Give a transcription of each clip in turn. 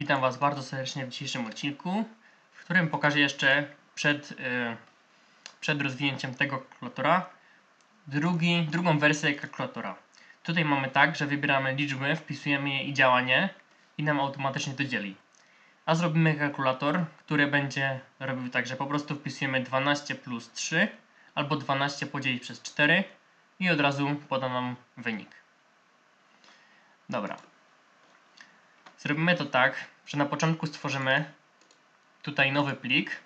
Witam Was bardzo serdecznie w dzisiejszym odcinku, w którym pokażę jeszcze przed, y, przed rozwinięciem tego kalkulatora drugi, drugą wersję kalkulatora. Tutaj mamy tak, że wybieramy liczby, wpisujemy je i działanie i nam automatycznie to dzieli. A zrobimy kalkulator, który będzie robił tak, że po prostu wpisujemy 12 plus 3 albo 12 podzielić przez 4 i od razu poda nam wynik. Dobra. Zrobimy to tak, że na początku stworzymy tutaj nowy plik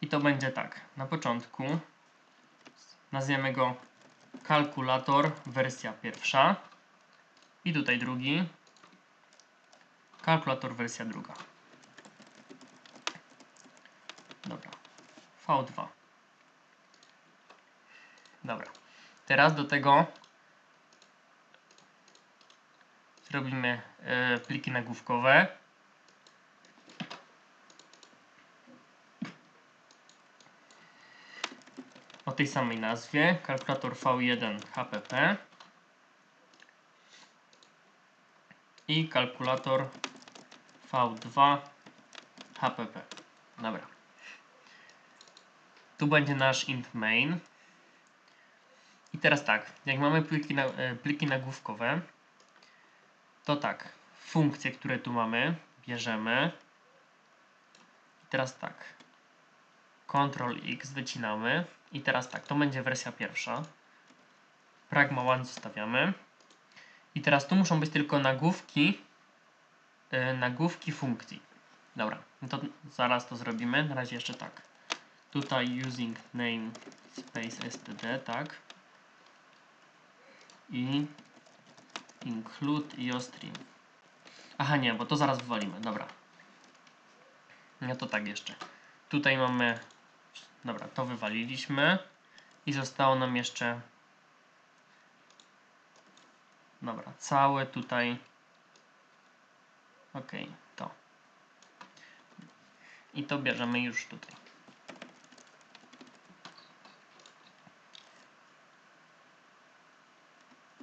i to będzie tak. Na początku nazwiemy go kalkulator wersja pierwsza i tutaj drugi kalkulator wersja druga. Dobra. V2. Dobra. Teraz do tego zrobimy e, pliki nagłówkowe. O tej samej nazwie, kalkulator V1 HPP i kalkulator V2 HPP. Dobra. Tu będzie nasz int main. I teraz tak, jak mamy pliki, na, e, pliki nagłówkowe, to tak, funkcje, które tu mamy, bierzemy. I teraz tak, Ctrl X wycinamy. I teraz tak, to będzie wersja pierwsza. Pragma One zostawiamy. I teraz tu muszą być tylko nagłówki, yy, nagłówki funkcji. Dobra, no to zaraz to zrobimy. Na razie jeszcze tak. Tutaj using name space std, tak. I include iostream. Aha, nie, bo to zaraz wywalimy. Dobra. No to tak jeszcze. Tutaj mamy. Dobra, to wywaliliśmy. I zostało nam jeszcze. Dobra, całe tutaj. Ok, to. I to bierzemy już tutaj.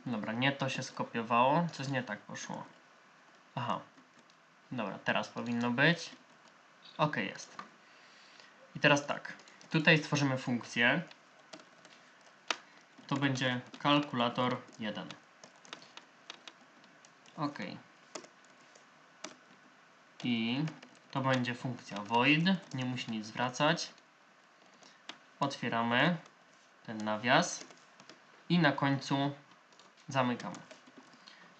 Dobra, nie to się skopiowało. Coś nie tak poszło. Aha. Dobra, teraz powinno być. Ok, jest. I teraz tak. Tutaj stworzymy funkcję. To będzie kalkulator 1. Ok. I to będzie funkcja void. Nie musi nic zwracać. Otwieramy ten nawias. I na końcu zamykamy.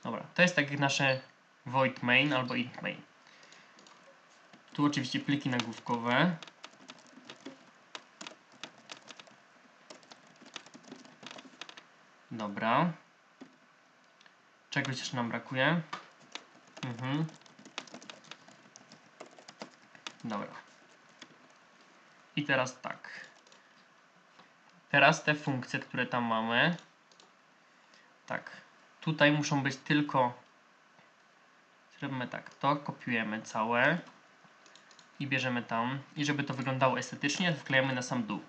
Dobra, to jest tak jak nasze void main albo int main. Tu oczywiście pliki nagłówkowe. Dobra. Czegoś jeszcze nam brakuje. Mhm. Dobra. I teraz tak. Teraz te funkcje, które tam mamy, tak, tutaj muszą być tylko, zrobimy tak, to kopiujemy całe i bierzemy tam i żeby to wyglądało estetycznie, wklejamy na sam dół,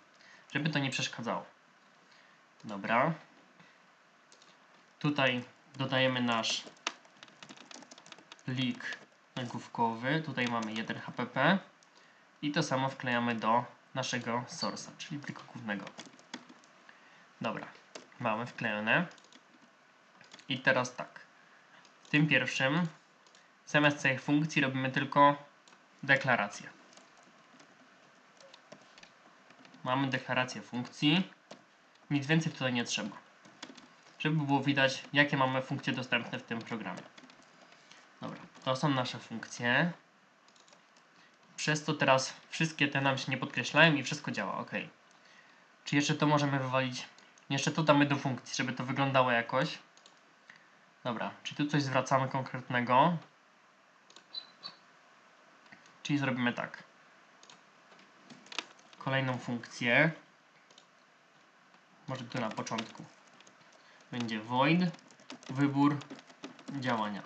żeby to nie przeszkadzało. Dobra. Tutaj dodajemy nasz plik nagłówkowy, tutaj mamy 1 hpp i to samo wklejamy do naszego source'a, czyli pliku głównego. Dobra, mamy wklejone. I teraz tak. W tym pierwszym zamiast całej funkcji robimy tylko deklarację. Mamy deklarację funkcji. Nic więcej tutaj nie trzeba. Żeby było widać, jakie mamy funkcje dostępne w tym programie. Dobra, to są nasze funkcje. Przez to teraz wszystkie te nam się nie podkreślają i wszystko działa, ok. Czy jeszcze to możemy wywalić? Jeszcze tu damy do funkcji, żeby to wyglądało jakoś. Dobra, czy tu coś zwracamy konkretnego? Czyli zrobimy tak. Kolejną funkcję. Może tu na początku. Będzie void, wybór działania.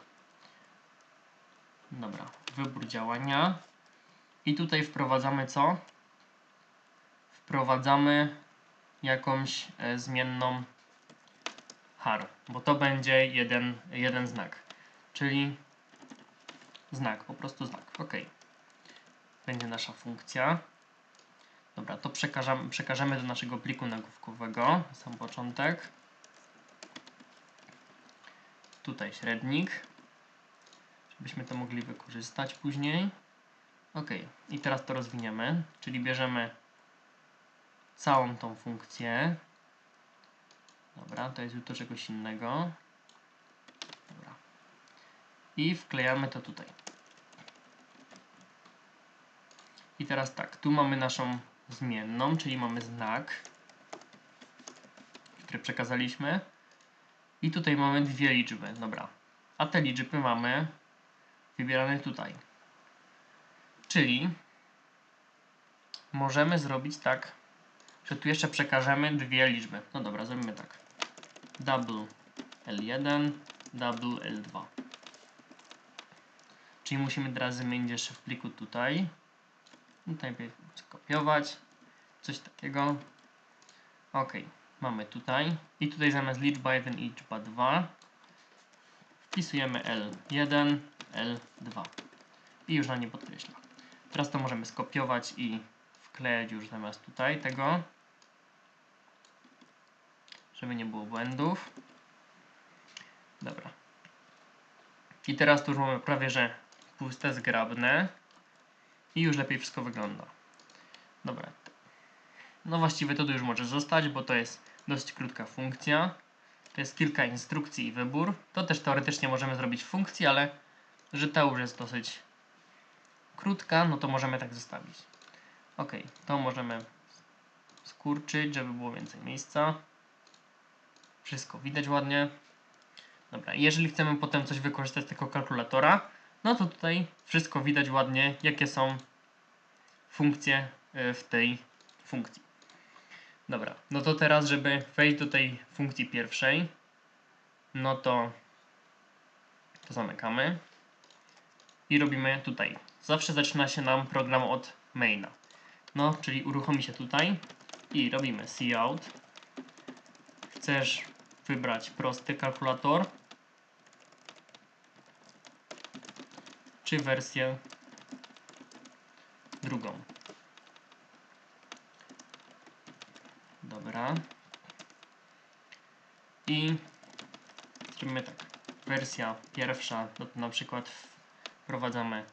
Dobra, wybór działania. I tutaj wprowadzamy co? Wprowadzamy jakąś e, zmienną har, bo to będzie jeden, jeden znak. Czyli Znak, po prostu znak. OK. Będzie nasza funkcja. Dobra, to przekażemy, przekażemy do naszego pliku nagłówkowego na sam początek. Tutaj średnik, żebyśmy to mogli wykorzystać później. OK, i teraz to rozwiniemy, czyli bierzemy całą tą funkcję. Dobra, to jest do czegoś innego. Dobra. I wklejamy to tutaj. I teraz tak, tu mamy naszą zmienną, czyli mamy znak, który przekazaliśmy. I tutaj mamy dwie liczby, dobra. A te liczby mamy wybierane tutaj. Czyli możemy zrobić tak, że tu jeszcze przekażemy dwie liczby. No dobra, zrobimy tak. Double L1, double L2. Czyli musimy teraz zmienić jeszcze w pliku tutaj. Tutaj skopiować. Coś takiego. Ok, mamy tutaj. I tutaj zamiast liczba 1 i liczba 2 wpisujemy L1, L2. I już na nie podkreśla. Teraz to możemy skopiować i wklejać już zamiast tutaj tego. Żeby nie było błędów. Dobra. I teraz tu już mamy prawie, że puste, zgrabne. I już lepiej wszystko wygląda. Dobra. No właściwie to tu już może zostać, bo to jest dość krótka funkcja. To jest kilka instrukcji i wybór. To też teoretycznie możemy zrobić w funkcji, ale że ta już jest dosyć krótka, no to możemy tak zostawić. Ok, to możemy skurczyć, żeby było więcej miejsca. Wszystko widać ładnie. Dobra, jeżeli chcemy potem coś wykorzystać z tego kalkulatora, no to tutaj wszystko widać ładnie, jakie są funkcje y, w tej funkcji. Dobra, no to teraz, żeby wejść do tej funkcji pierwszej, no to to zamykamy i robimy tutaj. Zawsze zaczyna się nam program od maina. No, czyli uruchomi się tutaj i robimy cout. Chcesz wybrać prosty kalkulator czy wersję drugą. Dobra. I zrobimy tak. Wersja pierwsza, no to na przykład wprowadzamy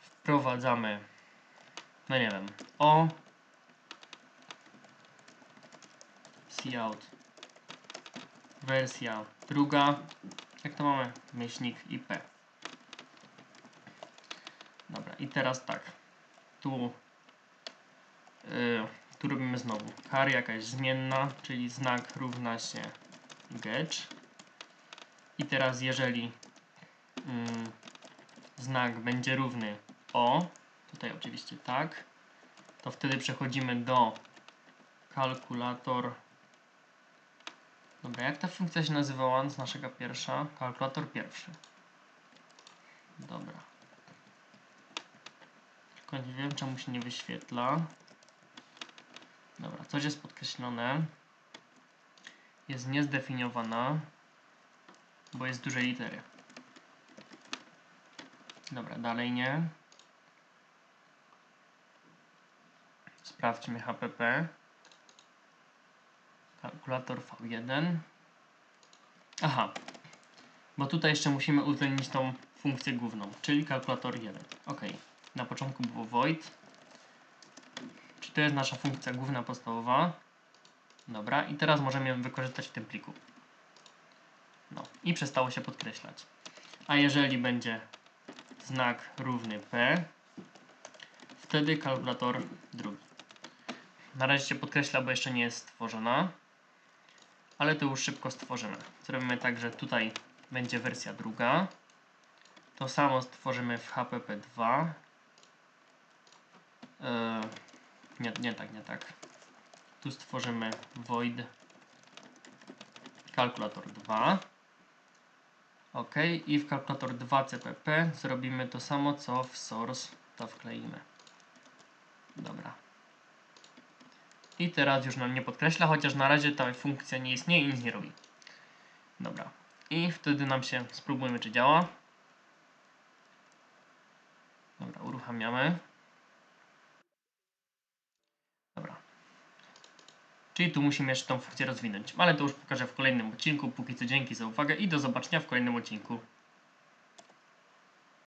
wprowadzamy no nie wiem, o cout wersja druga jak to mamy? Myślnik IP. Dobra, i teraz tak. Tu, yy, tu robimy znowu char jakaś zmienna, czyli znak równa się getch. I teraz jeżeli yy, znak będzie równy o, tutaj oczywiście tak, to wtedy przechodzimy do kalkulator Dobra, jak ta funkcja się nazywała z naszego pierwsza? Kalkulator pierwszy. Dobra. Tylko nie wiem, czemu się nie wyświetla. Dobra, coś jest podkreślone. Jest niezdefiniowana, bo jest dużej litery. Dobra, dalej nie. Sprawdźmy HPP. Kalkulator V1. Aha, bo tutaj jeszcze musimy uwzględnić tą funkcję główną, czyli kalkulator 1. Ok, na początku było void. Czy to jest nasza funkcja główna, podstawowa? Dobra, i teraz możemy ją wykorzystać w tym pliku. No, i przestało się podkreślać. A jeżeli będzie znak równy P, wtedy kalkulator drugi. Na razie się podkreśla, bo jeszcze nie jest stworzona ale to już szybko stworzymy. Zrobimy tak, że tutaj będzie wersja druga. To samo stworzymy w HPP2. Yy, e, nie, nie tak, nie tak. Tu stworzymy void kalkulator 2. OK, i w kalkulator 2 CPP zrobimy to samo, co w source, to wkleimy. Dobra. I teraz już nam nie podkreśla, chociaż na razie ta funkcja nie istnieje i nic nie robi. Dobra. I wtedy nam się spróbujmy, czy działa. Dobra, uruchamiamy. Dobra. Czyli tu musimy jeszcze tą funkcję rozwinąć. Ale to już pokażę w kolejnym odcinku. Póki co dzięki za uwagę i do zobaczenia w kolejnym odcinku.